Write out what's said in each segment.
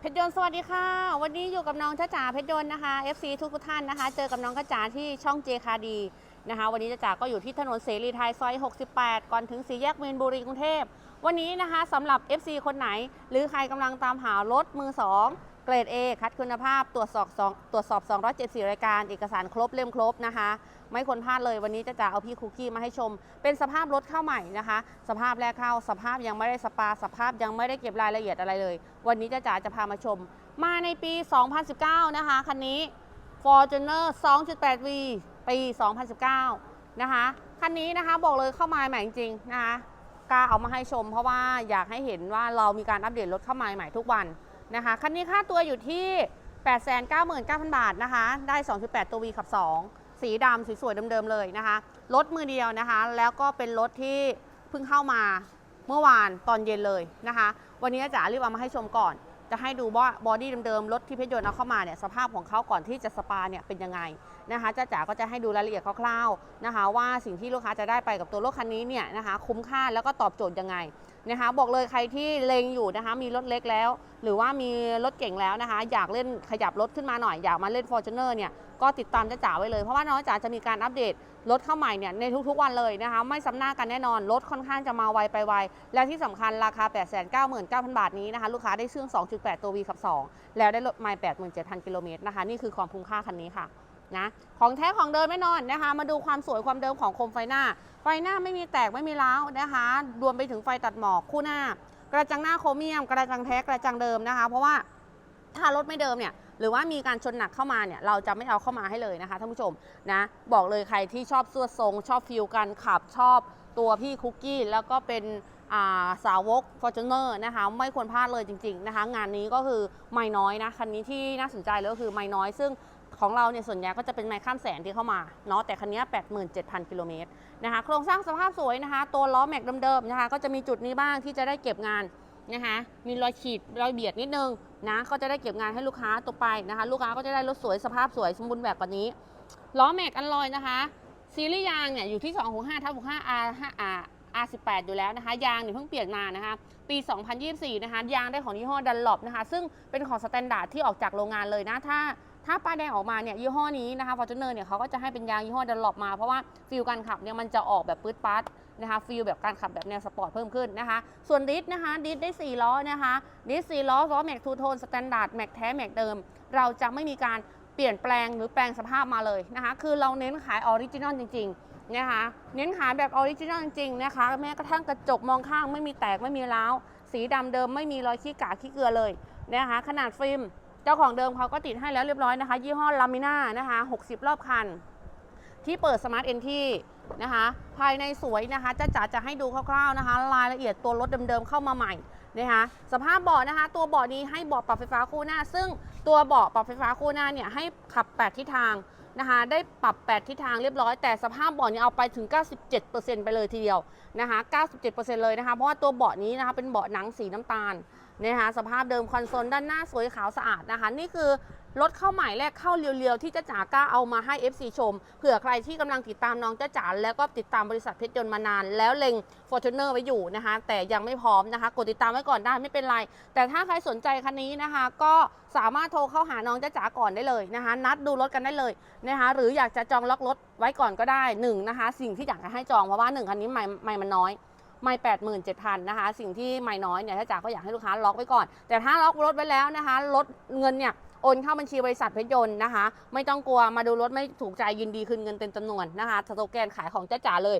เพชรยนต์สวัสดีค่ะ วันนี้อยู่กับน้องจ้าจ๋าเพชรยนต์นะคะ FC ทุกท่านนะคะ เจอกับน้องจ้าจ๋าที่ช่องเจคาดีนะคะ วันนี้จ้าจ๋าก็อยู่ที่ถนนเสรีไทยซอย 68 ก่อนถึงสี่แยกเมีนบุรีกรุงเทพ วันนี้นะคะสำหรับ FC คนไหน หรือใครกำลังตามหารถมือ 2 เกรด A คัดคุณภาพตรวจสอบสองตรวจสอบ 274 รายการ เอกสารครบเล่มครบนะคะ ไม่ควรพลาดเลยวันนี้จะจะเอาพี่คุกกี้มาให้ชม เป็นสภาพรถเข้าใหม่นะคะ สภาพแรกเข้าสภาพยังไม่ได้สปา สภาพยังไม่ได้เก็บรายละเอียดอะไรเลย วันนี้จะจ๋าจะพามาชม มาในปี 2019 นะคะคันนี้ Fortuner 2.8V ปี 2019 นะคะคันนี้นะคะบอกเลยเข้ามาใหม่จริงๆนะคะกล้าเอามาให้ชม เพราะว่าอยากให้เห็นว่าเรามีการอัปเดตรถเข้ามาใหม่ทุกวันนะคะคันนี้ค่าตัวอยู่ที่ 899,000 บาทนะคะ ได้ 2.8 ตัว V ขับ 2 สีดำสวยๆเดิมๆเลยนะคะ รถมือเดียวนะคะ แล้วก็เป็นรถที่เพิ่งเข้ามาเมื่อวานตอนเย็นเลยนะคะ วันนี้จ๋ารีบเอามาให้ชมก่อน จะให้ดูว่าบอดี้เดิมๆรถที่เพชรยนต์เอาเข้ามาเนี่ยสภาพของเขาก่อนที่จะสปาเนี่ยเป็นยังไงนะคะจ้าจ๋าก็จะให้ดูรายละเอียดคร่าวๆนะคะ ว่าสิ่งที่ลูกค้าจะได้ไปกับตัวรถคันนี้เนี่ยนะคะ คุ้มค่าแล้วก็ตอบโจทย์ยังไง นะคะ บอกเลยใครที่เลงอยู่นะคะ มีรถเล็กแล้ว หรือว่ามีรถเก่งแล้วนะคะ อยากเล่นขยับรถขึ้นมาหน่อย อยากมาเล่น f o r t u n e r เนี่ยก็ติดตามจ้าจ๋าไว้เลย เพราะว่าน้องจ๋าจะมีการอัปเดตรถเข้าใหม่เนี่ยในทุกๆวันเลยนะคะ ไม่ซ้ำหน้ากันแน่นอนรถค่อนข้างจะมาไวไปไว และที่สำคัญราคา 899,000 บาทนี้นะคะ ลูกค้าได้เครื่อง 2.8 ตัว V ขับ 2 แล้วได้รถไมล์87,000 กิโลเมตรนะคะ นี่คือความคุ้มค่าคันนี้ค่ะ นะของแท้ของเดิมแน่นอนนะคะ มาดูความสวยความเดิมของโคมไฟหน้า ไฟหน้าไม่มีแตกไม่มีร้าวนะคะ รวมไปถึงไฟตัดหมอกคู่หน้า กระจังหน้าโครเมียม กระจังแท้กระจังเดิมนะคะ เพราะว่าถ้ารถไม่เดิมเนี่ยหรือว่ามีการชนหนักเข้ามาเนี่ยเราจะไม่เอาเข้ามาให้เลยนะคะท่านผู้ชมนะบอกเลยใครที่ชอบสวดทรง ชอบฟิลการขับชอบตัวพี่คุกกี้แล้วก็เป็นาสาวก f o r t u n e r นะคะไม่ควรพลาดเลยจริง ๆนะคะ งานนี้ก็คือไม่น้อยนะ คันนี้ที่น่าสนใจเลยก็คือไม่น้อย ซึ่ง ของเราเนี่ยส่วนใหญ่ก็จะเป็นไมค์ข้ามแสนที่เข้ามาเนาะแต่คันนี้ 87,000 กิโลเมตรนะคะโครงสร้างสภาพสวยนะคะ ตัวล้อแม็กเดิมๆนะคะก็จะมีจุดนี้บ้างที่จะได้เก็บงานนะคะมีรอยขีดรอยเบียดนิดนึงนะก็จะได้เก็บงานให้ลูกค้าตัวไปนะคะ ลูกค้าก็จะได้รถสวยสภาพสวยสมบูรณ์แบบกว่านี้ล้อแม็กอันลอยนะคะซีรีส์ยางเนี่ยอยู่ที่2 6 5ทับ6 5 R 5 R R18 อยู่แล้วนะคะ ยางเนี่ยเพิ่งเปลี่ยนมานะคะ ปี 2024 นะคะ ยางได้ของยี่ห้อดันลอปนะคะ ซึ่งเป็นของสแตนดาร์ดที่ออกจากโรงงานเลยนะ ถ้า ถ้าป้ายแดงออกมาเนี่ยยี่ห้อนี้นะคะฟอร์จูเนอร์เนี่ยเขาก็จะให้เป็นยางยี่ห้อดันลอปมา เพราะว่าฟิลการขับเนี่ยมันจะออกแบบปื๊ดปัดนะคะฟิลแบบการขับแบบแนวสปอร์ตเพิ่มขึ้นนะคะ ส่วนดิสนะคะดิสได้ 4 ล้อนะคะดิส4ล้อล้อแม็กทูโทนสแตนดาร์ดแม็กแท้แม็กเดิม เราจะไม่มีการเปลี่ยนแปลงหรือแปลงสภาพมาเลยนะคะ คือเราเน้นขายออริจินอลจริงๆนะคะเน้นขายแบบออริจินอลจริงๆนะคะแม้กระทั่งกระจกมองข้างไม่มีแตกไม่มีร้าวสีดำเดิมไม่มีรอยขี้กาขี้เกลือเลยนะคะขนาดฟิล์ม จ้าของเดิมเขาก็ติดให้แล้วเรียบร้อยนะคะ ยี่ห้อลามิน่านะคะ 60 รอบคัน ที่เปิดสมาร์ทเอนที่นะคะ ภายในสวยนะคะจะจ๋าจะให้ดูคร่าวๆนะคะ รายละเอียดตัวรถเดิมๆเข้ามาใหม่นะคะสภาพเบาะนะคะ ตัวเบาะนี้ให้เบาะปรับไฟฟ้าคู่หน้า ซึ่งตัวเบาะปรับไฟฟ้าคู่หน้าเนี่ยให้ขับ 8 ทิศทางนะคะ ได้ปรับ 8 ทิศทางเรียบร้อย แต่สภาพเบาะนี้เอาไปถึง 97%ไปเลยทีเดียวนะคะ 97%เลยนะคะ เพราะว่าตัวเบาะนี้นะคะเป็นเบาะหนังสีน้ำตาล นะคะสภาพเดิมคอนโซลด้านหน้าสวยขาวสะอาดนะคะ นี่คือรถเข้าใหม่แรกเข้าเรียวๆ ที่จ้าจ๋ากล้าเอามาให้ FC ชม เผื่อใครที่กำลังติดตามน้องจ้าจ๋าแล้วก็ติดตามบริษัทเพชรยนต์มานาน แล้วเล็ง Fortuner ไว้อยู่นะคะ แต่ยังไม่พร้อมนะคะ กดติดตามไว้ก่อนได้ไม่เป็นไร แต่ถ้าใครสนใจคันนี้นะคะ ก็สามารถโทรเข้าหาน้องจ้าจ๋าก่อนได้เลยนะคะ นัดดูรถกันได้เลยนะคะหรืออยากจะจองล็อกรถไว้ก่อนก็ได้หนึ่งนะคะสิ่งที่อยากให้จองเพราะว่าหนึ่งคันนี้ไม่ไม่มันน้อย ไม่แปดหมื่นเจ็ดพันนะคะ สิ่งที่ไม่น้อยเนี่ยถ้าจ๋าก็อยากให้ลูกค้าล็อกไว้ก่อน แต่ถ้าล็อกรถไว้แล้วนะคะลดเงินเนี่ยโอนเข้าบัญชีบริษัทเพชรยนต์นะคะ ไม่ต้องกลัวมาดูรถไม่ถูกใจยินดีคืนเงินเต็มจำนวนนะคะสโตแกนขายของจ้าจ๋าเลย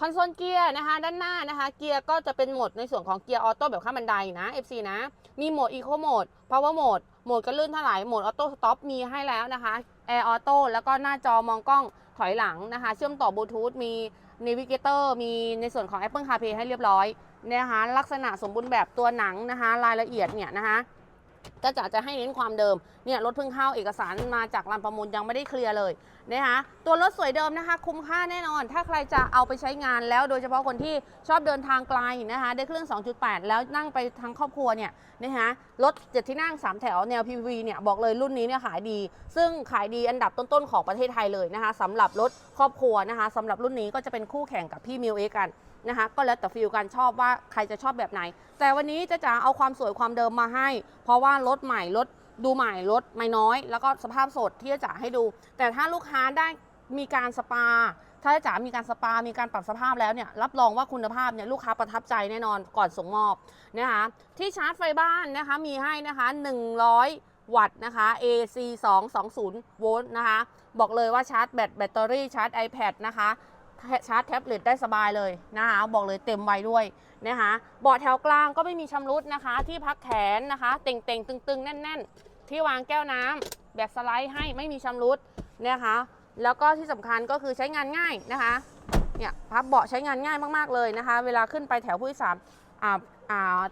คอนโซลเกียร์นะคะด้านหน้านะคะเกียร์ก็จะเป็นโหมดในส่วนของเกียร์ออโต้แบบข้ามบันไดนะ FC นะ มีโหมดอีโคโหมด power mode โหมดกระลื่นถลายโหมดออโต้สต็อปมีให้แล้วนะคะแอร์ออโต้แล้วก็หน้าจอมองกล้องถอยหลังนะคะ เชื่อมต่อบลูทูธมี Navigator มีในส่วนของ Apple CarPlay ให้เรียบร้อยนะคะลักษณะสมบูรณ์แบบตัวหนังนะคะ รายละเอียดเนี่ยนะคะ ก็จะจะให้เน้นความเดิม เนี่ยรถเพิ่งเข้าเอกสารมาจากรันประมูลยังไม่ได้เคลียร์เลยนะคะตัวรถสวยเดิมนะคะ คุ้มค่าแน่นอน ถ้าใครจะเอาไปใช้งานแล้วโดยเฉพาะคนที่ชอบเดินทางไกลนะคะ ได้เครื่อง 2.8 แล้วนั่งไปทั้งครอบครัวเนี่ยนะคะรถเจ็ดที่นั่ง 3 แถวแนว PV เนี่ยบอกเลยรุ่นนี้เนี่ยขายดี ซึ่งขายดีอันดับต้นๆของประเทศไทยเลยนะคะสำหรับรถครอบครัวนะคะสำหรับรุ่นนี้ก็จะเป็นคู่แข่งกับพี่มิวเอกัน นะคะ ก็แล้วแต่ฟิลการชอบว่าใครจะชอบแบบไหน แต่วันนี้จะจะเอาความสวยความเดิมมาให้ เพราะว่ารถใหม่รถดูใหม่รถไม่น้อย แล้วก็สภาพสดที่จะจะให้ดู แต่ถ้าลูกค้าได้มีการสปา ถ้าจ๋ามีการสปา มีการปรับสภาพแล้วเนี่ย รับรองว่าคุณภาพเนี่ยลูกค้าประทับใจแน่นอนก่อนส่งมอบนะคะ ที่ชาร์จไฟบ้านนะคะมีให้นะคะ 100 วัตต์นะคะ AC 220โวลต์นะคะ บอกเลยว่าชาร์จแบตแบตเตอรี่ชาร์จ iPad นะคะ ชาร์จแท็บเล็ตได้สบายเลยนะคะบอกเลยเต็มไวด้วยนะคะเบาะแถวกลางก็ไม่มีชำรุดนะคะ ที่พักแขนนะคะ เต่งๆตึงๆ แน่น ๆ ที่วางแก้วน้ำแบบสไลด์ให้ไม่มีชำรุดนะคะ แล้วก็ที่สำคัญก็คือใช้งานง่ายนะคะเนี่ยพับเบาะใช้งานง่ายมากๆเลยนะคะ เวลาขึ้นไปแถวผู้โดยสารอ่าอ่า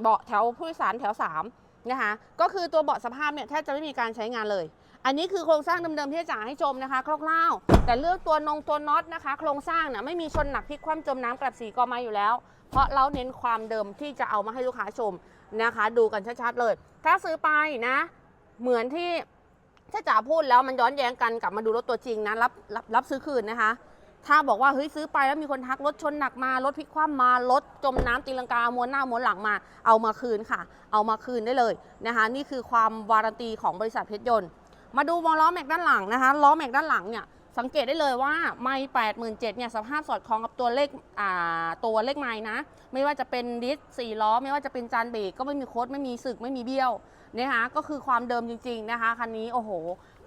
เบาะแถวผู้โดยสารแถว3นะคะก็คือตัวเบาะสภาพเนี่ยแทบจะไม่มีการใช้งานเลย อันนี้คือโครงสร้างเดิมๆที่จะจ่าให้ชมนะคะคร่าวๆ แต่เลือกตัวนงตัวน็อตนะคะ โครงสร้างนี่ยไม่มีชนหนักพลิกคว่ำจมน้ำกลับสีกอม้อยู่แล้ว เพราะเราเน้นความเดิมที่จะเอามาให้ลูกค้าชมนะคะ ดูกันชัดๆเลย ถ้าซื้อไปนะ เหมือนที่ถ้าจ๋าพูดแล้วมันย้อนแย้งกันกลับมาดูรถตัวจริงนะรับรับรับซื้อคืนนะคะ ถ้าบอกว่าเฮ้ยซื้อไปแล้วมีคนทักรถชนหนักมารถพลิกคว่ำมารถจมน้ำตีลังกาม้วนหน้าม้วนหลังมา เอามาคืนค่ะ เอามาคืนได้เลยนะคะ นี่คือความวารันตีของบริษัทเพชรยนต์ มาดูวอลล้อแม็กด้านหลังนะคะล้อแม็กด้านหลังเนี่ยสังเกตได้เลยว่าไม่แปดหมื่นเจ็ดเนี่ยสภาพสอดคล้องกับตัวเลขอ่าตัวเลขไม้นะ ไม่ว่าจะเป็นดิสสี่ล้อ ไม่ว่าจะเป็นจานเบรกก็ไม่มีโคดไม่มีสึกไม่มีเบี้ยวนะคะก็คือความเดิมจริง ๆนะคะคันนี้โอ้โห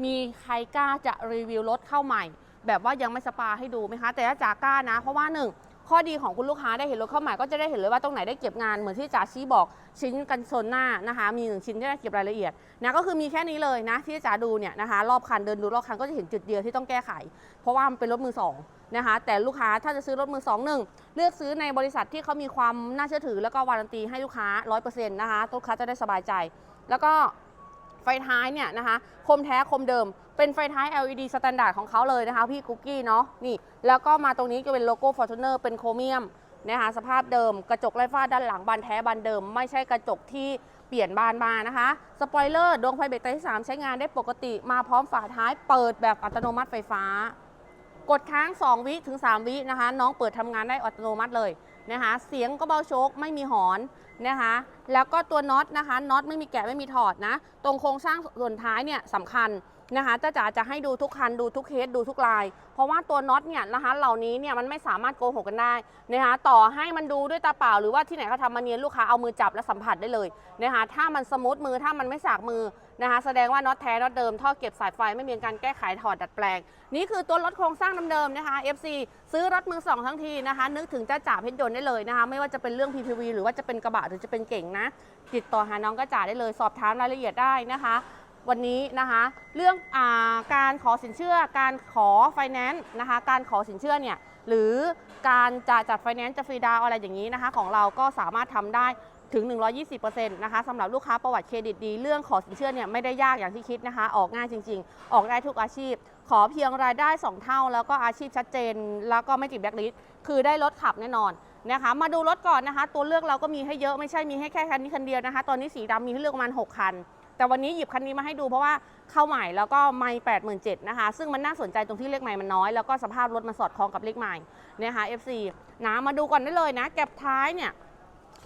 มีใครกล้าจะรีวิวรถเข้าใหม่ แบบว่ายังไม่สปาให้ดูไหมคะ แต่ถ้าจ๋ากล้านะ เพราะว่าหนึ่ง ข้อดีของคุณลูกค้าได้เห็นรถเข้าใหม่ก็จะได้เห็นเลยว่าตรงไหนได้เก็บงานเหมือนที่จ๋าชี้บอกชิ้นกันชนหน้านะคะ มีหนึ่งชิ้นที่ได้เก็บรายละเอียดนะก็คือมีแค่นี้เลยนะที่จ๋าดูเนี่ยนะคะรอบคันเดินดูรอบคันก็จะเห็นจุดเดียวที่ต้องแก้ไข เพราะว่ามันเป็นรถมือสองนะคะแต่ลูกค้าถ้าจะซื้อรถมือสองหนึ่งเลือกซื้อในบริษัทที่เขามีความน่าเชื่อถือ แล้วก็วารันตีให้ลูกค้า 100%นะคะลูกค้าจะได้สบายใจ แล้วก็ ฟท้ายเนี่ยนะคะ คมแท้คมเดิม เป็นไฟท้าย LED สแตนดาร์ดของเขาเลยนะคะ พี่กุ๊กกี้เนาะนี่ แล้วก็มาตรงนี้จะเป็นโลโก้ Fortuner เป็นโครเมียมนะคะสภาพเดิมกระจกไร้ฝ้าด้านหลังบานแท้บานเดิม ไม่ใช่กระจกที่เปลี่ยนบานมานะคะ สปอยเลอร์ดวงไฟเบรกตรที่ 3 ใช้งานได้ปกติมาพร้อมฝาท้ายเปิดแบบอัตโนมัติไฟฟ้า กดค้าง 2 วิถึง 3 วินะคะ น้องเปิดทำงานได้อัตโนมัติเลย นะคะ เสียงก็เบาโชกไม่มีหอนนะคะ แล้วก็ตัวน็อตนะคะน็อตไม่มีแกะไม่มีถอดนะ ตรงโครงสร้างส่วนท้ายเนี่ยสำคัญ นะคะจ้าจ๋าจะให้ดูทุกคันดูทุกเคสดูทุกลาย เพราะว่าตัวน็อตเนี่ยนะคะเหล่านี้เนี่ยมันไม่สามารถโกหกกันได้นะคะต่อให้มันดูด้วยตาเปล่า หรือว่าที่ไหนเขาทำมาเนียนลูกค้าเอามือจับและสัมผัสได้เลยนะคะถ้ามันสมูทมือถ้ามันไม่สากมือนะคะแสดงว่าน็อตแท้น็อตเดิมท่อเก็บสายไฟไม่มีการแก้ไขถอดดัดแปลง นี่คือตัวรถโครงสร้างเดิมๆนะคะ FC ซื้อรถมือสองทั้งทีนะคะ นึกถึงจ้าจ๋าเพชรยนต์ได้เลยนะคะ ไม่ว่าจะเป็นเรื่อง PPV หรือว่าจะเป็นกระบะหรือจะเป็นเก่งนะ ติดต่อหาน้องกระจ๋าได้เลยสอบถามรายละเอียดได้นะคะ วันนี้นะคะ เรื่องอาการขอสินเชื่อ การขอไฟแนนซ์นะคะ การขอสินเชื่อเนี่ยหรือการจะจัดไฟแนนซ์จะฟรีดาวอะไรอย่างนี้นะคะ ของเราก็สามารถทำได้ถึง 120%นะคะสำหรับลูกค้าประวัติเครดิตดี เรื่องขอสินเชื่อเนี่ยไม่ได้ยากอย่างที่คิดนะคะ ออกง่ายจริง ๆ ออกได้ทุกอาชีพ ขอเพียงรายได้ 2 เท่า แล้วก็อาชีพชัดเจน แล้วก็ไม่ติดแบล็คลิสต์คือได้รถขับแน่นอนนะคะ มาดูรถก่อนนะคะ ตัวเลือกเราก็มีให้เยอะไม่ใช่มีให้แค่คันนี้คันเดียวนะคะ ตอนนี้สีดำมีให้เลือกประมาณ 6 คัน แต่วันนี้หยิบคันนี้มาให้ดูเพราะว่าเข้าใหม่แล้วก็ไม่แปดหมื่นเจ็ดนะคะ ซึ่งมันน่าสนใจตรงที่เลขใหม่มันน้อย แล้วก็สภาพรถมันสอดคล้องกับเลขใหม่นะคะ FC นะมาดูก่อนได้เลยนะ แก็บท้ายเนี่ย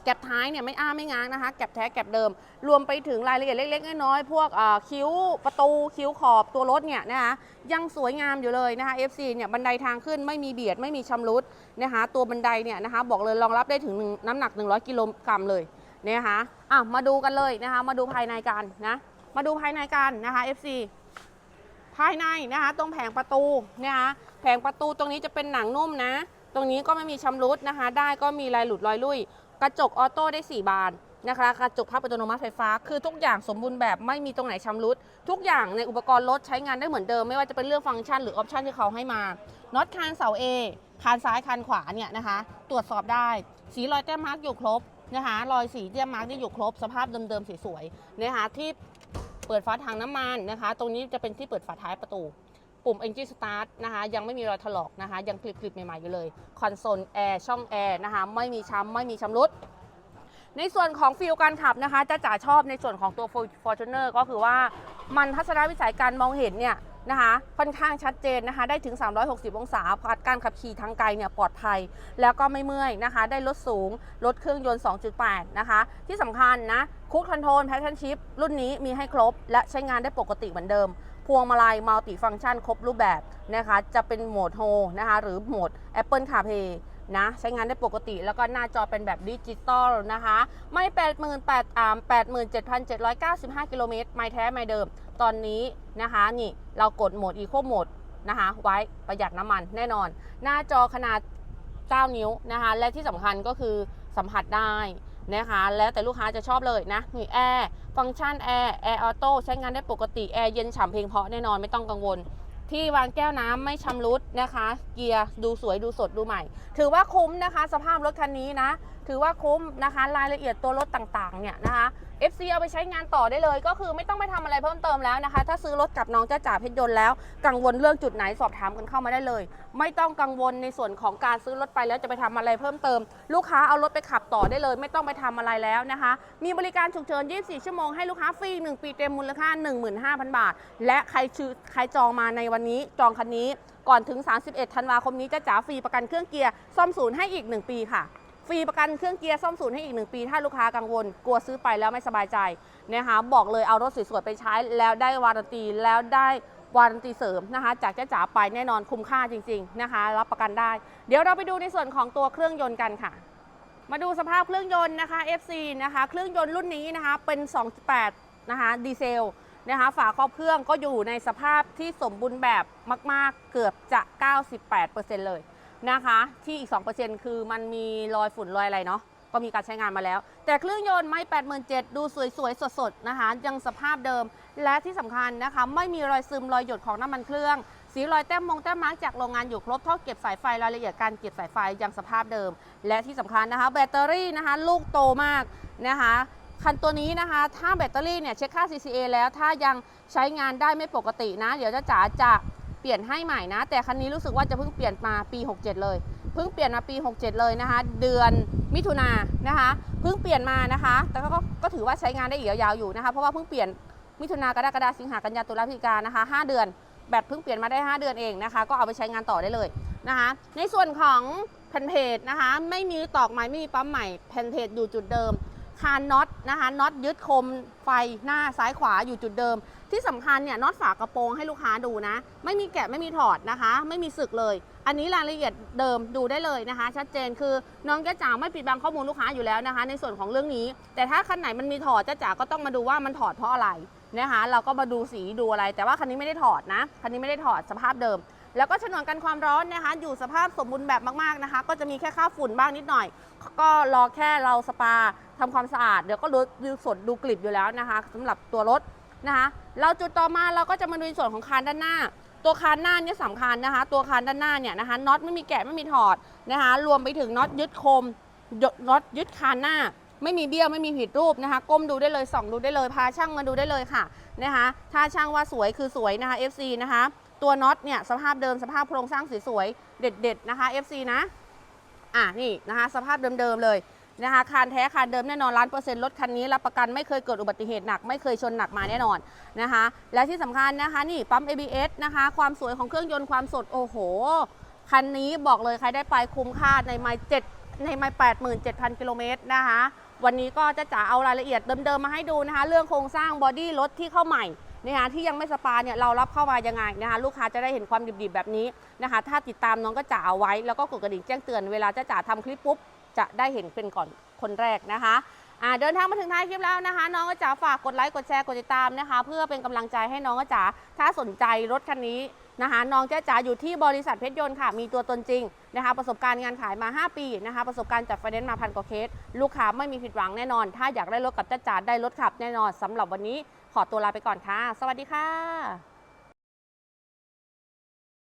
แก็บท้ายเนี่ยไม่อ้าไม่ง้างนะคะ แก็บแท้แก็บเดิม รวมไปถึงรายละเอียดเล็กๆน้อยๆพวกคิ้วประตูคิ้วขอบตัวรถเนี่ยนะคะยังสวยงามอยู่เลยนะคะ FC เนี่ยบันไดทางขึ้นไม่มีเบียดไม่มีชำรุดนะคะตัวบันไดเนี่ยนะคะบอกเลยรองรับได้ถึงนึ่งน้ำหนัก 100 กิโลกรัมเลย นะคะอะมาดูกันเลยนะคะ มาดูภายในกันนะ มาดูภายในกันนะคะ FC ภายในนะคะ ตรงแผงประตูนะคะแผงประตูตรงนี้จะเป็นหนังนุ่มนะ ตรงนี้ก็ไม่มีชำรุดนะคะ ได้ก็มีลายหลุดรอยลุยกระจกออโต้ได้ 4 บานนะคะกระจกพับอัตโนมัติไฟฟ้า คือทุกอย่างสมบูรณ์แบบไม่มีตรงไหนชำรุด ทุกอย่างในอุปกรณ์รถใช้งานได้เหมือนเดิม ไม่ว่าจะเป็นเรื่องฟังก์ชันหรือออปชันที่เขาให้มาน็อตคานเสา A คานซ้ายคานขวาเนี่ยนะคะ ตรวจสอบได้ สีรอยแต้มมาร์กอยู่ครบ นะคะรอยสีแต้มมาร์กนี่อยู่ครบสภาพเดิมๆสวยๆนะคะที่เปิดฝาถังน้ำมันนะคะ ตรงนี้จะเป็นที่เปิดฝาท้ายประตู ปุ่ม Engine Start นะคะยังไม่มีรอยถลอกนะคะ ยังคลิปๆใหม่ๆอยู่เลยคอนโซลแอร์ช่องแอร์นะคะไม่มีช้ำไม่มีชำรุดในส่วนของฟิลการขับนะคะจะจ๋าชอบในส่วนของตัว Fortuner ก็คือว่ามันทัศนวิสัยการมองเห็นเนี่ย นะคะค่อนข้างชัดเจนนะคะได้ถึง 360 องศาการขับขี่ทางไกลเนี่ยปลอดภัย แล้วก็ไม่เมื่อยนะคะ ได้ลดสูงลดเครื่องยนต์ 2.8 นะคะ ที่สำคัญนะคุกคอนโทรลแพชชั่นชิพรุ่นนี้มีให้ครบ และใช้งานได้ปกติเหมือนเดิม พวงมาลัยมัลติฟังก์ชันครบรูปแบบนะคะ จะเป็นโหมดโฮนะคะ หรือโหมด Apple CarPlay นะใช้งานได้ปกติแล้วก็หน้าจอเป็นแบบดิจิตอลนะคะ ไม่88,000อ่า87,795 กิโลเมตรไม่แท้ไม่เดิม ตอนนี้นะคะนี่เรากดโหมด Eco Mode นะคะไว้ประหยัดน้ำมันแน่นอน หน้าจอขนาด 9 นิ้วนะคะและที่สำคัญก็คือสัมผัสได้นะคะแล้วแต่ลูกค้าจะชอบเลยนะนี่แอร์ฟังก์ชันแอร์แอร์ออโต้ใช้งานได้ปกติ แอร์เย็นฉ่ำเพลงเพราะแน่นอนไม่ต้องกังวล ที่วางแก้วน้ำไม่ชำรุดนะคะ เกียร์ดูสวยดูสดดูใหม่ ถือว่าคุ้มนะคะ สภาพรถคันนี้นะ ถือว่าคุ้มนะคะ รายละเอียดตัวรถต่างๆเนี่ยนะคะ FC เอาไปใช้งานต่อได้เลย ก็คือไม่ต้องไปทำอะไรเพิ่มเติมแล้วนะคะ ถ้าซื้อรถกับน้องจ้าจ๋าเพชรยนต์แล้วกังวลเรื่องจุดไหนสอบถามกันเข้ามาได้เลย ไม่ต้องกังวลในส่วนของการซื้อรถไปแล้วจะไปทำอะไรเพิ่มเติม ลูกค้าเอารถไปขับต่อได้เลย ไม่ต้องไปทำอะไรแล้วนะคะ มีบริการฉุกเฉิน 24 ชั่วโมงให้ลูกค้าฟรี 1 ปีเต็มมูลค่า 15,000 บาท และใครชื่อใครจองมาในวันนี้จองคันนี้ ก่อนถึง 31 ธันวาคมนี้จะจ๋าฟรีประกันเครื่องเกียร์ซ่อมศูนย์ให้อีก 1 ปีค่ะ ฟรีประกันเครื่องเกียร์ซ่อมศูนย์ให้อีก 1 ปี ถ้าลูกค้ากังวล กลัวซื้อไปแล้วไม่สบายใจนะคะบอกเลยเอารถสวยๆไปใช้แล้วได้วารันตีแล้วได้วารันตีเสริมนะคะ จากเจ้าจ๋าไปแน่นอนคุ้มค่าจริง ๆนะคะ รับประกันได้ เดี๋ยวเราไปดูในส่วนของตัวเครื่องยนต์กันค่ะ มาดูสภาพเครื่องยนต์นะคะ FC นะคะ เครื่องยนต์รุ่นนี้นะคะเป็น 2.8 นะคะดีเซลนะคะฝาครอบเครื่องก็อยู่ในสภาพที่สมบูรณ์แบบมาก ๆ เกือบจะ 98%เลย นะคะ ที่อีก 2%คือมันมีรอยฝุ่นรอยอะไรเนาะก็มีการใช้งานมาแล้ว แต่เครื่องยนต์ไม่ 87,000 ดูสวยๆ สดๆ นะคะ ยังสภาพเดิม และที่สำคัญนะคะ ไม่มีรอยซึมรอยหยดของน้ำมันเครื่อง สีรอยแต้มมงแต้มมาร์กจากโรงงานอยู่ครบท่อเก็บสายไฟรายละเอียดการเก็บสายไฟยังสภาพเดิม และที่สำคัญนะคะ แบตเตอรี่นะคะ ลูกโตมากนะคะคันตัวนี้นะคะ ถ้าแบตเตอรี่เนี่ยเช็คค่า CCA แล้วถ้ายังใช้งานได้ไม่ปกตินะ เดี๋ยวจะจ๋าจะ เปลี่ยนให้ใหม่นะ แต่คันนี้รู้สึกว่าจะเพิ่งเปลี่ยนมาปี 67 เลย เพิ่งเปลี่ยนมาปี 67 เลยนะคะ เดือนมิถุนายนนะคะ เพิ่งเปลี่ยนมานะคะ แต่ก็ก็ก็ถือว่าใช้งานได้อีกยาวๆอยู่นะคะ เพราะว่าเพิ่งเปลี่ยนมิถุนากรกฎาสิงหากันยาตุลาพฤศจิกานะคะ 5 เดือนแบตเพิ่งเปลี่ยนมาได้ 5 เดือนเองนะคะ ก็เอาไปใช้งานต่อได้เลยนะคะ ในส่วนของแผ่นเพจนะคะ ไม่มีตอกใหม่ไม่มีปั๊มใหม่แผ่นเพจอยู่จุดเดิมคานน็อตนะคะน็อตยึดคมไฟหน้าซ้ายขวาอยู่จุดเดิม ที่สำคัญเนี่ยน็อตฝากระโปรงให้ลูกค้าดูนะ ไม่มีแกะไม่มีถอดนะคะ ไม่มีสึกเลย อันนี้รายละเอียดเดิมดูได้เลยนะคะ ชัดเจนคือน้องจ้าจ๋าไม่ปิดบังข้อมูลลูกค้าอยู่แล้วนะคะ ในส่วนของเรื่องนี้ แต่ถ้าคันไหนมันมีถอดจ้าจ๋าก็ต้องมาดูว่ามันถอดเพราะอะไรนะคะ เราก็มาดูสีดูอะไร แต่ว่าคันนี้ไม่ได้ถอดนะคันนี้ไม่ได้ถอดสภาพเดิม แล้วก็ฉนวนกันความร้อนนะคะ อยู่สภาพสมบูรณ์แบบมากๆนะคะ ก็จะมีแค่ค่าฝุ่นบ้างนิดหน่อย ก็รอแค่เราสปาทำความสะอาดเดี๋ยวก็ดูดูสดดูกลิบอยู่แล้วนะคะสำหรับตัวรถ นะคะเราจุดต่อมาเราก็จะมาดูในส่วนของคานด้านหน้า ตัวคานหน้าเนี่ยสำคัญนะคะ ตัวคานด้านหน้าเนี่ยนะคะน็อตไม่มีแกะไม่มีถอดนะคะ รวมไปถึงน็อตยึดคมน็อตยึดคานหน้า ไม่มีเบี้ยวไม่มีผิดรูปนะคะ ก้มดูได้เลยส่องดูได้เลยพาช่างมาดูได้เลยค่ะนะคะถ้าช่างว่าสวยคือสวยนะคะ FC นะคะ ตัวน็อตเนี่ยสภาพเดิมสภาพโครงสร้างสวยๆเด็ดๆนะคะ FC นะอะนี่นะคะ สภาพเดิมๆเลย นะคะคานแท้คานเดิมแน่นอนล้านเปอร์เซ็นต์รถคันนี้รับประกันไม่เคยเกิดอุบัติเหตุหนัก ไม่เคยชนหนักมาแน่นอนนะคะ และที่สำคัญนะคะนี่ปั๊ม ABS นะคะ ความสวยของเครื่องยนต์ความสดโอ้โห คันนี้บอกเลยใครได้ไปคุ้มค่าในไมล์เจ็ดในไมล์แปดหมื่นเจ็ดพันกิโลเมตรนะคะวันนี้ก็จะจ๋าเอารายละเอียดเดิมๆมาให้ดูนะคะ เรื่องโครงสร้างบอดี้รถที่เข้าใหม่นะคะที่ยังไม่สปาเนี่ยเรารับเข้ามายังไงนะคะลูกค้าจะได้เห็นความดิบๆแบบนี้นะคะ ถ้าติดตามน้องก็จ๋าเอาไว้แล้วก็กดกระดิ่งแจ้งเตือนเวลาจะจ๋าทำคลิปปุ๊บ จะได้เห็นเป็นก่อนคนแรกนะคะเดินทางมาถึงท้ายคลิปแล้วนะคะ น้องก็จ๋าฝากกดไลค์กดแชร์กดติดตามนะคะ เพื่อเป็นกำลังใจให้น้องก็จ๋าถ้าสนใจรถคันนี้นะคะ น้องจ้าจ๋าอยู่ที่บริษัทเพชรยนต์ค่ะ มีตัวตนจริงนะคะ ประสบการณ์งานขายมา 5 ปีนะคะ ประสบการณ์จัดไฟแนนซ์มาพันกว่าเคส ลูกค้าไม่มีผิดหวังแน่นอน ถ้าอยากได้รถกับจ้าจ๋าได้รถขับแน่นอนสำหรับวันนี้ขอตัวลาไปก่อนค่ะ สวัสดีค่ะ